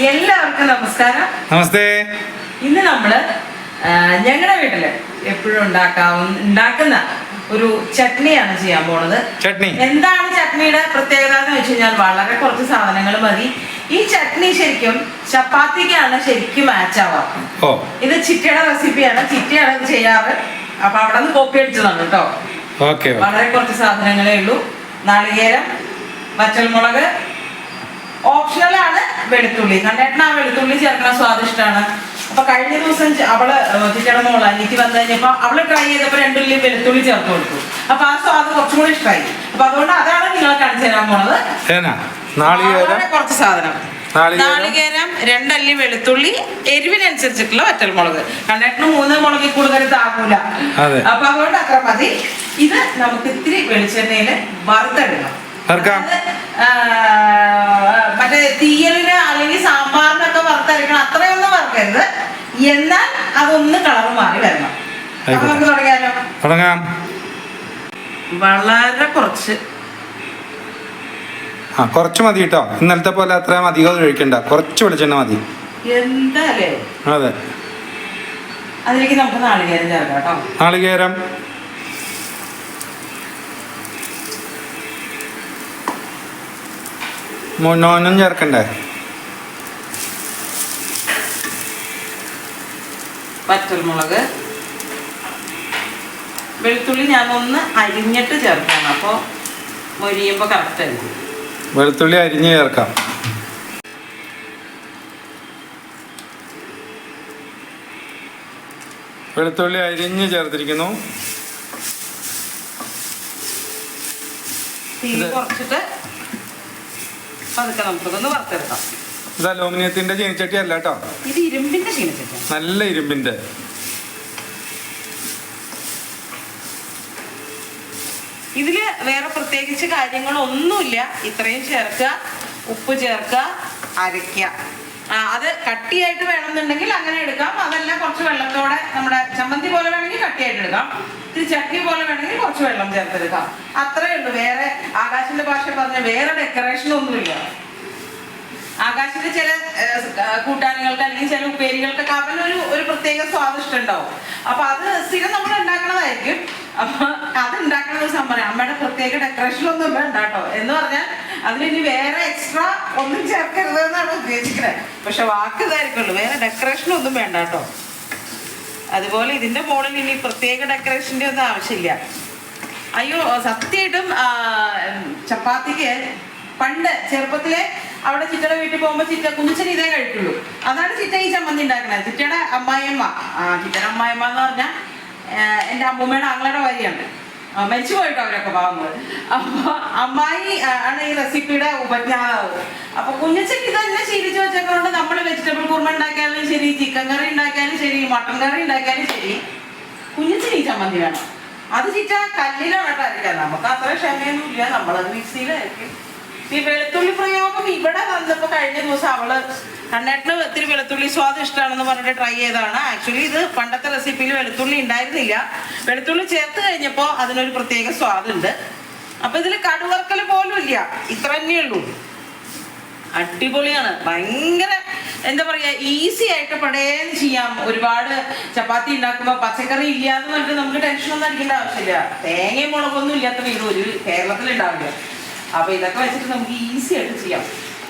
എല്ലാവർക്കും നമസ്കാരം. നമസ്തേ. ഇന്ന് നമ്മൾ ഞങ്ങളുടെ വീട്ടിൽ എപ്പോഴും ഉണ്ടാക്കാവുന്ന ഉണ്ടാക്കുന്ന ഒരു ചട്നിയാണ് ചെയ്യാൻ പോണത്. ചട്നി. എന്താണ് ചട്നിയുടെ പ്രത്യേകത എന്ന് വെച്ച് കഴിഞ്ഞാൽ വളരെ കുറച്ച് സാധനങ്ങൾ മതി. ഈ ചട്നി ശരിക്കും ചപ്പാത്തിക്കാണ് ശരിക്കും മാച്ച് ആവാം. ഓ. ഇത് ചിറ്റയുടെ റെസിപ്പിയാണ് ചിറ്റയാണ് ഇത് ചെയ്യാറ്. അപ്പൊ അവിടെ നിന്ന് കോപ്പി അടിച്ചതാണ് കേട്ടോ. വളരെ കുറച്ച് സാധനങ്ങളേ ഉള്ളൂ. നാളികേരം വറ്റൽമുളക് ഓപ്ഷണൽ ആണ് വെളുത്തുള്ളി. കണ്ടേട്ടന് ആ വെളുത്തുള്ളി ചേർക്കണ സ്വാദിഷ്ടമാണ് അപ്പൊ കഴിഞ്ഞ ദിവസം അവൾ ചിറ്റയുടെ മോൾ അനിക്ക് വന്നു കഴിഞ്ഞപ്പോ അവൾ ട്രൈ ചെയ്തപ്പോ രണ്ടുള്ളി വെളുത്തുള്ളി ചേർത്ത് കൊടുത്തു. അപ്പൊ ആ സ്വാദ് കുറച്ചും കൂടി ഇഷ്ടമായി അപ്പൊ അതുകൊണ്ട് അതാണ് നിങ്ങളെ കാണിച്ചു തരാൻ പോണത്. വളരെ കുറച്ച് സാധനം. നാളികേരം. രണ്ടല്ലി വെളുത്തുള്ളി എരിവിനനുസരിച്ചിട്ടുള്ള വറ്റൽമുളക്. കണ്ടേട്ടന് മൂന്ന് മുളകിൽ കൂടുതൽ താങ്ങൂല. അപ്പൊ അതുകൊണ്ട് അത്ര മതി. ഇത് നമുക്ക് ഇത്തിരി വെളിച്ചെണ്ണയിൽ വറുത്തെടുക്കണം മറ്റേ തീയലിന് അല്ലെങ്കിൽ സാമ്പാറിനൊക്കെ വറുത്തരക്കണം അത്രയൊന്നും വറുക്കരുത്. എന്നാൽ അതൊന്ന് കളർ മാറി വരണം. നമുക്ക് തുടങ്ങിയാലോ? തുടങ്ങാം. വളരെ കുറച്ച്. ആ കുറച്ച് മതി കേട്ടോ. ഇന്നലത്തെ പോലെ അത്രയും അധികം ഒഴിക്കണ്ട. കുറച്ച് വെളിച്ചെണ്ണ മതി. എന്താ അതെ. അതിലേക്ക് നമുക്ക് നാളികേരം ചേർക്കാം കേട്ടോ. നാളികേരം. മുന്നോനും ചേർക്കണ്ടേ? പച്ചമുളക് വെളുത്തുള്ളി ഞാൻ ഒന്ന് അരിഞ്ഞിട്ട് ചേർക്കാം അപ്പോൾ മൊരിയുമ്പോൾ കറക്റ്റ് ആയിരിക്കും. വെളുത്തുള്ളി അരിഞ്ഞ് ചേർക്കാം. വെളുത്തുള്ളി അരിഞ്ഞ് ചേർത്തിരിക്കുന്നു. തീ കുറച്ചിട്ട് പതുക്കെ നമുക്കിതൊന്ന് വറുത്തെടുക്കാം. ഇത് അലൂമിനിയത്തിന്റെ ചീനിച്ചട്ടി അല്ല കേട്ടോ. ഇത് ഇരുമ്പിന്റെ ചീനച്ചട്ടിയാണ് നല്ല ഇരുമ്പിന്റെ ഇതിൽ വേറെ പ്രത്യേകിച്ച് കാര്യങ്ങളൊന്നുമില്ല. ഇത്രയും ചേർക്കുക ഉപ്പ് ചേർക്കുക അരയ്ക്കുക. അത് കട്ടിയായിട്ട് വേണമെന്നുണ്ടെങ്കിൽ അങ്ങനെ എടുക്കാം. അതല്ല കുറച്ച് വെള്ളത്തോടെ നമ്മുടെ ചമ്മന്തി പോലെ വേണമെങ്കിൽ കട്ടിയായിട്ട് എടുക്കാം. ഇത് ചക്കി പോലെ വേണമെങ്കിൽ കുറച്ച് വെള്ളം ചേർത്തെടുക്കാം. അത്രേ ഉള്ളൂ. വേറെ ആകാശിന്റെ ഭാഷ പറഞ്ഞ വേറെ ഡെക്കറേഷൻ ഒന്നുമില്ല. ആകാശിന്റെ ചില കൂട്ടാനികൾക്ക് അല്ലെങ്കിൽ ചില ഉപ്പേരികൾക്കൊക്കെ അവനൊരു ഒരു പ്രത്യേക സ്വാദിഷ്ടം ഉണ്ടാവും അപ്പൊ അത് സ്ഥിരം നമ്മൾ ഉണ്ടാക്കണതായിരിക്കും. അപ്പൊ അത് ഉണ്ടാക്കണ ദിവസം പറയാം അമ്മയുടെ പ്രത്യേക ഡെക്കറേഷൻ ഒന്നും വേണ്ട കേട്ടോ. എന്ന് പറഞ്ഞാൽ അതിലിനി വേറെ എക്സ്ട്രാ ഒന്നും ചേർക്കരുത് എന്നാണ് ഉദ്ദേശിക്കുന്നത് പക്ഷെ വാക്ക് ഇതായിരിക്കുള്ളൂ. വേറെ ഡെക്കറേഷൻ ഒന്നും വേണ്ട കേട്ടോ. അതുപോലെ ഇതിന്റെ മോളിൽ ഇനി പ്രത്യേക ഡെക്കറേഷന്റെ ഒന്നും ആവശ്യമില്ല. അയ്യോ സത്യമായിട്ടും ചപ്പാത്തിക്ക് പണ്ട് ചെറുപ്പത്തിലെ അവിടെ ചിറ്റയുടെ വീട്ടിൽ പോകുമ്പോൾ ചിറ്റ ചെറിയ ഇതേ കഴിക്കുള്ളൂ. അതാണ് ചിറ്റ ഈ ചമ്മന്തി ഉണ്ടാക്കുന്നത്. ചിറ്റയുടെ അമ്മായിയമ്മ. ചിറ്റയുടെ അമ്മായിയമ്മ എന്ന് പറഞ്ഞാൽ എന്റെ അമ്മൂമ്മയുടെ ആങ്ങളുടെ ഭാര്യയാണ് ആ, മരിച്ചു പോയിട്ടോ അവരൊക്കെ പാവങ്ങൾ അപ്പൊ അമ്മായി ആണ് ഈ റെസിപ്പിയുടെ ഉപജ്ഞാതാവ്. അപ്പൊ കുഞ്ഞച്ചക്ക് ഇതന്നെ ശീലിച്ചു വെച്ചതുകൊണ്ട് നമ്മൾ വെജിറ്റബിൾ കുർമ ഉണ്ടാക്കിയാലും ശരി ചിക്കൻ കറി ഉണ്ടാക്കിയാലും ശരി മട്ടൻ കറി ഉണ്ടാക്കിയാലും ശരി കുഞ്ഞച്ചൻ ഈ ചമ്മന്തി വേണം. അത് ചിറ്റ കല്ലിലാണ് വേണ്ട അരയ്ക്കാൻ നമുക്ക് അത്ര ക്ഷമയൊന്നും ഇല്ല നമ്മളത് മിക്സിയിലായിരിക്കും ഈ വെളുത്തുള്ളി പ്രയോഗം ഇവിടെ വന്നപ്പോ കഴിഞ്ഞ ദിവസം അവൾ കണ്ണേട്ടിന് ഒത്തിരി വെളുത്തുള്ളി സ്വാദ് ഇഷ്ടമാണെന്ന് പറഞ്ഞിട്ട് ട്രൈ ചെയ്തതാണ്. ആക്ച്വലി ഇത് പണ്ടത്തെ റെസിപ്പിയിൽ വെളുത്തുള്ളി ഉണ്ടായിരുന്നില്ല. വെളുത്തുള്ളി ചേർത്ത് കഴിഞ്ഞപ്പോൾ അതിനൊരു പ്രത്യേക സ്വാദുണ്ട് അപ്പൊ ഇതിൽ കടുവർക്കൽ പോലും ഇല്ല. ഇത്ര തന്നെയുള്ളൂ അടിപൊളിയാണ്. ഭയങ്കര എന്താ പറയാ ഈസി ആയിട്ട് പടേന്ന് ചെയ്യാം. ഒരുപാട് ചപ്പാത്തി ഉണ്ടാക്കുമ്പോ പച്ചക്കറി ഇല്ലാന്ന് പറഞ്ഞിട്ട് നമുക്ക് ടെൻഷൻ ഒന്നും അടിക്കേണ്ട ആവശ്യമില്ല. തേങ്ങയും മുളകൊന്നും ഇല്ലാത്ത വീട് ഒരു കേരളത്തിൽ ഉണ്ടാവില്ല. അപ്പൊ ഇതൊക്കെ വെച്ചിട്ട് നമുക്ക് ഈസി ആയിട്ട് ചെയ്യാം.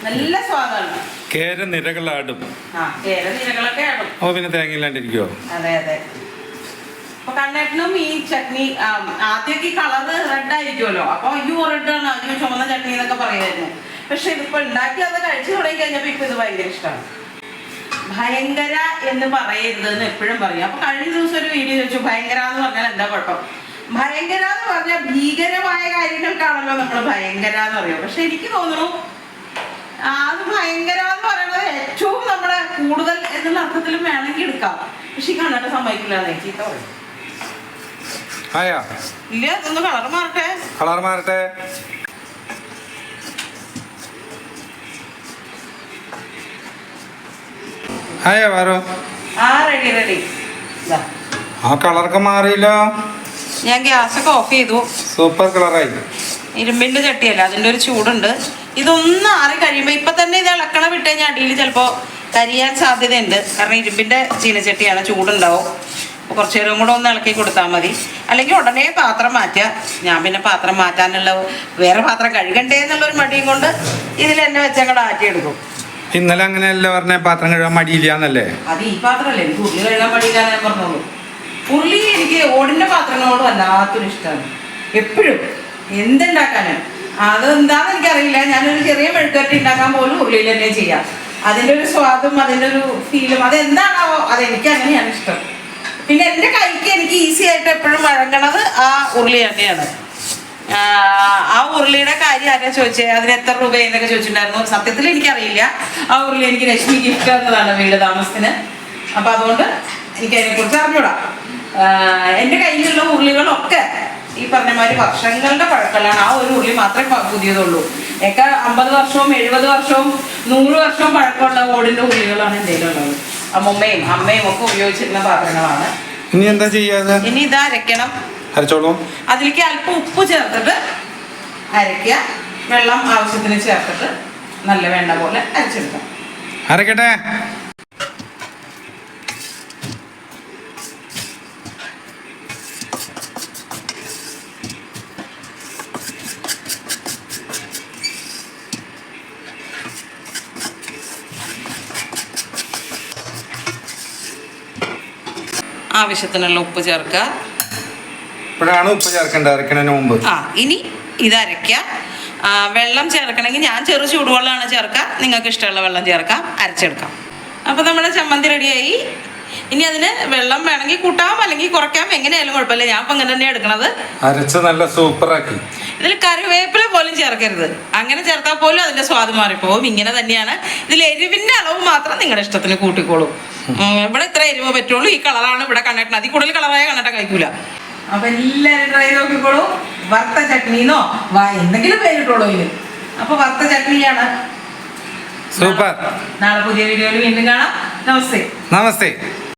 നല്ല സ്വാദാണ്. കേര നിരകളാടും. ആ കേര നിരകളൊക്കെ ആടും. ഓ പിന്നെ തേങ്ങ ഇല്ലാണ്ടിരിക്കുവോ? അതെ അതെ. അപ്പൊ കണ്ണേട്ടനും ഈ ചട്നി ആദ്യമൊക്കെ ഈ കളറ് റെഡ് ആയിരിക്കുമല്ലോ. അപ്പൊ അയ്യോ റെഡ് ആണ്. അയ്യോ ചുമന്ന ചട്നി എന്നൊക്കെ പറയുമായിരുന്നു. പക്ഷെ ഇതിപ്പോ ഉണ്ടാക്കി അത് കഴിച്ചു തുടങ്ങി കഴിഞ്ഞപ്പോ ഇപ്പൊ ഇത് ഭയങ്കര ഇഷ്ടമാണ് ഭയങ്കര എന്ന് പറയരുത് എന്ന് എപ്പോഴും പറയും. അപ്പൊ കഴിഞ്ഞ ദിവസം ഒരു വീഡിയോ ചോദിച്ചു ഭയങ്കര എന്ന് പറഞ്ഞാൽ എന്താ കുഴപ്പം? ഭയങ്കര എന്ന് പറഞ്ഞ ഭീകരമായ കാര്യങ്ങൾക്കാണല്ലോ നമ്മൾ ഭയങ്കര എന്ന് പറയുക പക്ഷെ എനിക്ക് തോന്നുന്നു അത് ഭയങ്കര എന്ന് പറയുന്നത് ഏറ്റവും നമ്മുടെ കൂടുതൽ എന്നുള്ള അർത്ഥത്തിലും വേണമെങ്കിൽ എടുക്കാം. പക്ഷെ ഈ കണ്ടിട്ട് സമ്മതിക്കില്ല എന്നേ ചീത്ത പറയും. ആയാ? ഇല്ല ഒന്ന് കളർ മാറട്ടെ. കളർ മാറട്ടെ. ആ റെഡി റെഡി ഇതാ. ആ കളറൊക്കെ മാറിയല്ലോ. ഞാൻ ഗ്യാസ് ഒക്കെ ഓഫ് ചെയ്തു. സൂപ്പർ കളറായി. ഇരുമ്പിന്റെ ചട്ടിയല്ല അതിന്റെ ഒരു ചൂടുണ്ട്. ഇതൊന്നും ആറി കഴിയുമ്പോൾ ഇപ്പൊ തന്നെ ഇത് ഇളക്കണ വിട്ട് കഴിഞ്ഞാൽ അടിയിൽ ചിലപ്പോൾ കരിയാൻ സാധ്യതയുണ്ട്. കാരണം ഇരുമ്പിന്റെ ചീനച്ചട്ടിയാണ് ചൂടുണ്ടാവും. അപ്പോൾ കുറച്ച് നേരം കൂടെ ഒന്ന് ഇളക്കി കൊടുത്താൽ മതി. അല്ലെങ്കിൽ ഉടനെ പാത്രം മാറ്റുക ഞാൻ പിന്നെ പാത്രം മാറ്റാനുള്ള വേറെ പാത്രം കഴുകണ്ടേ എന്നുള്ളൊരു മടിയും കൊണ്ട് ഇതിൽ എന്നെ വെച്ചങ്ങടെ ആറ്റിയെടുക്കും. ഇന്നലെ അങ്ങനെയല്ല പറഞ്ഞ പാത്രം കഴുകാൻ മടിയില്ല എന്നല്ലേ അത് ഈ പാത്രമല്ലേ കഴുകാൻ മടിയില്ല ഞാൻ പറഞ്ഞോളൂ. ഉരുളി എനിക്ക് ഓടിന്റെ പാത്രങ്ങളോട് വല്ലാത്തൊരു ഇഷ്ടമാണ് എപ്പോഴും. എന്തുണ്ടാക്കാനും. അതെന്താന്ന് എനിക്കറിയില്ല. ഞാനൊരു ചെറിയ മെഴുക്കരട്ടി ഉണ്ടാക്കാൻ പോലും ഉരുളിയിൽ തന്നെ ചെയ്യാം. അതിന്റെ ഒരു സ്വാദും അതിന്റെ ഒരു ഫീലും അതെന്താണാവോ അതെനിക്ക് അങ്ങനെയാണ് ഇഷ്ടം. പിന്നെ എന്റെ കൈക്ക് എനിക്ക് ഈസി ആയിട്ട് എപ്പോഴും വഴങ്ങണത് ആ ഉരുളി തന്നെയാണ്. ആ, ഉരുളിയുടെ കാര്യം ആരാ ചോദിച്ചേ? അതിന് എത്ര രൂപ എന്നൊക്കെ ചോദിച്ചിട്ടുണ്ടായിരുന്നു. സത്യത്തിൽ എനിക്കറിയില്ല. ആ ഉരുളി എനിക്ക് ലക്ഷ്മി ഗിഫ്റ്റ് തന്നതാണ് വീട് താമസത്തിന്. അപ്പൊ അതുകൊണ്ട് എനിക്ക് അതിനെക്കുറിച്ച് കുറിച്ച് അറിഞ്ഞൂടാ. എന്റെ കയ്യിലുള്ള ഉരുളികളൊക്കെ ഈ പറഞ്ഞ മാതിരി വർഷങ്ങളുടെ പഴക്കമാണ് ആ ഒരു ഉള്ളി മാത്രമേ പുതിയതുള്ളൂ. ഒക്കെ അമ്പത് വർഷവും എഴുപത് വർഷവും നൂറ് വർഷവും പഴക്കമുള്ള ഓടിന്റെ ഉള്ളികളാണ് എന്റെ ഉള്ളത് അമ്മയും അമ്മയും ഒക്കെ ഉപയോഗിച്ചിരുന്ന പാത്രങ്ങളാണ്. ഇനി എന്താ ചെയ്യാതെ ഇനി ഇത് അരക്കണം അരച്ചോളൂ. അതിലേക്ക് അല്പം ഉപ്പ് ചേർത്തിട്ട് അരയ്ക്കുക. വെള്ളം ആവശ്യത്തിന് ചേർത്തിട്ട് നല്ല വേണ്ട പോലെ അരച്ചെടുക്കാം. അരക്കട്ടെ? ആവശ്യത്തിനുള്ള ഉപ്പ് ചേർക്കുക. ഇപ്പോഴാണ് ഉപ്പ് ചേർക്കേണ്ടത് അരക്കണതിന് മുമ്പ്. ആ ഇനി ഇത് അരയ്ക്കുക. വെള്ളം ചേർക്കണമെങ്കിൽ ഞാൻ ചെറു ചൂടുവെള്ളമാണ് ചേർക്കുക. നിങ്ങൾക്ക് ഇഷ്ടമുള്ള വെള്ളം ചേർക്കാം അരച്ചെടുക്കാം. അപ്പോൾ നമ്മുടെ ചമ്മന്തി റെഡിയായി ഇനി അതിന് വെള്ളം വേണമെങ്കിൽ കൂട്ടാം അല്ലെങ്കിൽ കുറയ്ക്കാം. എങ്ങനെയായാലും കുഴപ്പമില്ല. ഞാൻ അപ്പം അങ്ങനെ തന്നെയാണ് എടുക്കണത്. അരച്ച് നല്ല സൂപ്പറാക്കി ഇതിൽ കറിവേപ്പില പോലും ചേർക്കരുത്. അങ്ങനെ ചേർത്താൽ പോലും അതിന്റെ സ്വാദ് മാറിപ്പോവും. ഇങ്ങനെ തന്നെയാണ്. ഇതിൽ എരിവിന്റെ അളവ് മാത്രം നിങ്ങളുടെ ഇഷ്ടത്തിന് കൂട്ടിക്കോളൂ. ഇവിടെ ഇത്ര എരിവ് പറ്റുള്ളൂ. ഈ കളറാണ് ഇവിടെ കണ്ണേട്ടൻ അതി കൂടുതൽ കളറായ കണ്ണട്ട കഴിക്കൂല. അപ്പൊ എല്ലാരും ട്രൈ നോക്കിക്കോളൂ. വറുത്ത ചട്നിന്നോ? വാ എന്തെങ്കിലും പേരിട്ടോളൂ ഇതിന് അപ്പൊ വറുത്ത ചട്നിയാണ്. സൂപ്പർ നാളെ പുതിയ വീഡിയോയിൽ വീണ്ടും കാണാം. നമസ്തേ. നമസ്തേ.